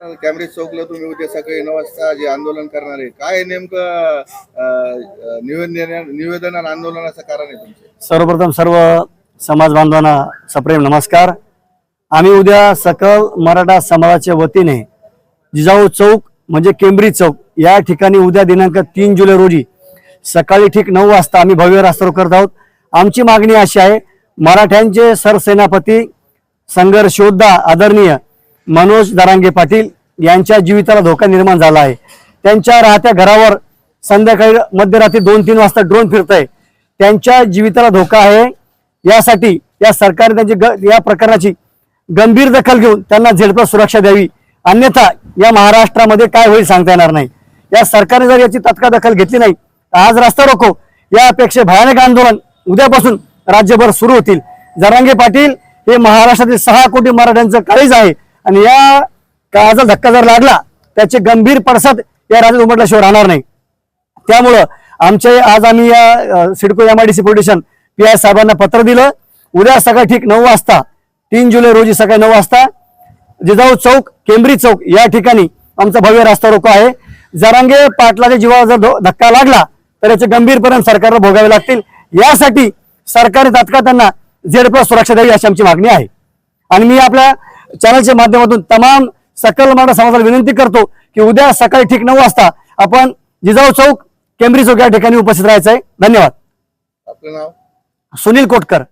Cambridge चौकला तुम्ही उद्या सकाळी नऊ वाजता जे आंदोलन करणार आहे काय नेमकं निवेदन निवेदन आणि आंदोलनाचं कारण आहे तुमचं? सर्वप्रथम सर्व समाज बांधवांना सप्रेम नमस्कार. आम्ही उद्या सकल मराठा समाजाच्या वतीने जिजाऊ चौक म्हणजे केम्ब्रिज चौक या ठिकाणी उद्या दिनांक तीन जुलै रोजी सकाळी ठीक नऊ वाजता आम्ही भव्य रास्ता करत आहोत. आमची मागणी अशी आहे मराठ्यांचे सरसेनापती संघर्षयोद्धा आदरणीय मनोज दरांगे पाटील यांच्या जीविताला धोका निर्माण झाला आहे. त्यांच्या राहत्या घरावर संध्याकाळी मध्यरात्री दोन तीन वाजता ड्रोन फिरत आहे त्यांच्या जीविताला धोका आहे. यासाठी या सरकारने त्यांची ग- या प्रकरणाची गंभीर दखल घेऊन त्यांना झेडप सुरक्षा द्यावी. अन्यथा या महाराष्ट्रामध्ये काय होईल सांगता येणार नाही. या सरकारने जर याची तत्काळ दखल घेतली नाही तर आज रस्ता रोको. यापेक्षा भयानक आंदोलन उद्यापासून राज्यभर सुरू होतील. जरांगे पाटील हे महाराष्ट्रातील सहा कोटी मराठ्यांचं काळीज आहे. आणि या काळाचा धक्का जर लागला त्याचे गंभीर पडसाद या राज्यात उमटल्याशिवाय राहणार नाही. त्यामुळं आमचे आज आम्ही या CIDCO M I D C P I साहेबांना पत्र दिलं. उद्या सकाळी ठीक नऊ वाजता तीन जुलै रोजी सकाळी नऊ वाजता जिजाऊ चौक केंब्री चौक या ठिकाणी आमचा भव्य रास्ता रोको आहे. जरांगे पाटलाच्या जीवाला जर धक्का लागला तर याचे गंभीर परिणाम सरकारला भोगावे लागतील. यासाठी सरकारने तात्काळ त्यांना झेड प्लस सुरक्षा द्यावी अशी आमची मागणी आहे. आणि मी आपल्या चॅनलच्या माध्यमातून तमाम सकल मराठा समाजाला विनंती करतो की उद्या सकाळी ठीक नऊ वाजता आपण जिजाऊ चौक केंब्रिज चौक या ठिकाणी उपस्थित राहायचं आहे. धन्यवाद. आपलं नाव? सुनील कोटकर.